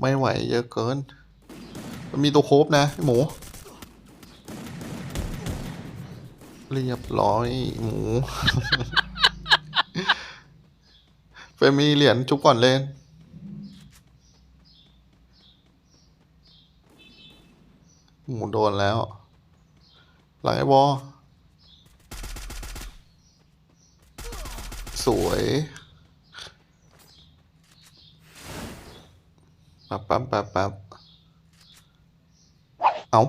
ไม่ไหวเยอะเกิน มันมีตัวโคบนะหมู เรียบร้อยหมูเฟมีเหรียญจุบก่อนเล่นหมูโดนแล้ว หลังไอ้บอสวย ปั๊บปั๊บปั๊บปั๊บเอา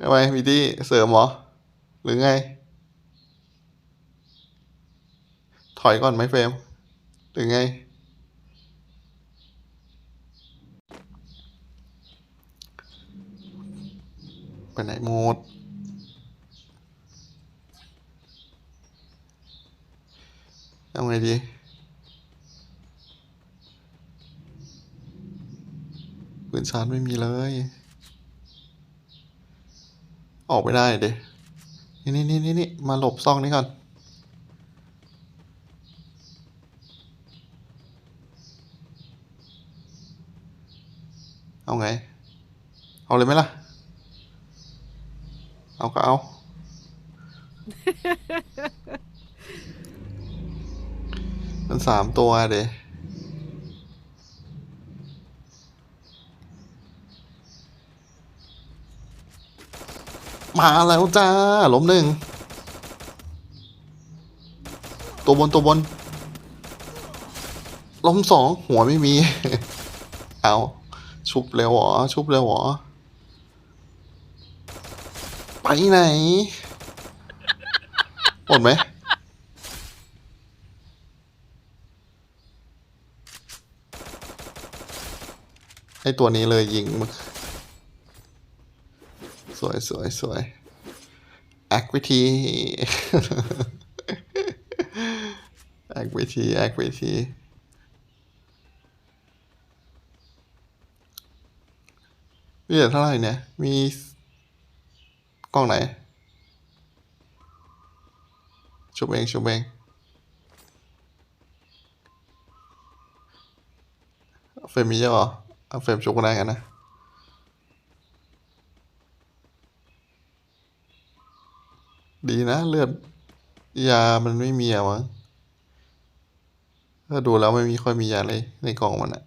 ทำไมมีที่เสริมหรอ หรือไง ถอยก่อนไหมเฟรม หรือไง ไปไหนหมด เอาไงดีปืนชาร์จไม่มีเลย ออกไม่ได้เดนี่นี่นี่นี่นี่มาหลบซองนี้ก่อน เอาไง เอาเลยไหมล่ะ เอาก็เอา มันสามตัวเดมาแล้วจ้าล้มหนึ่ง ตัวบนตัวบน ล้มสองหัวไม่มี เอาชุบเร็วหรอ ชุบเร็วหรอ ไปไหน หมดไหม ไอตัวนี้เลยยิงมึงสวยสวยสวยแอควิธีแอควิธีแอควิธีมีเหลือเท่าไหร่เนี่ย มีกล้องไหน ชุบเอง ชุบเอง เฟรมมีเยอะเหรอ เอาเฟรมชุกก็ได้กันนะดีนะ เลือดยามันไม่มีอะมั้งถ้าดูแล้วไม่มีค่อยมียาเลยในกล่องมันอะ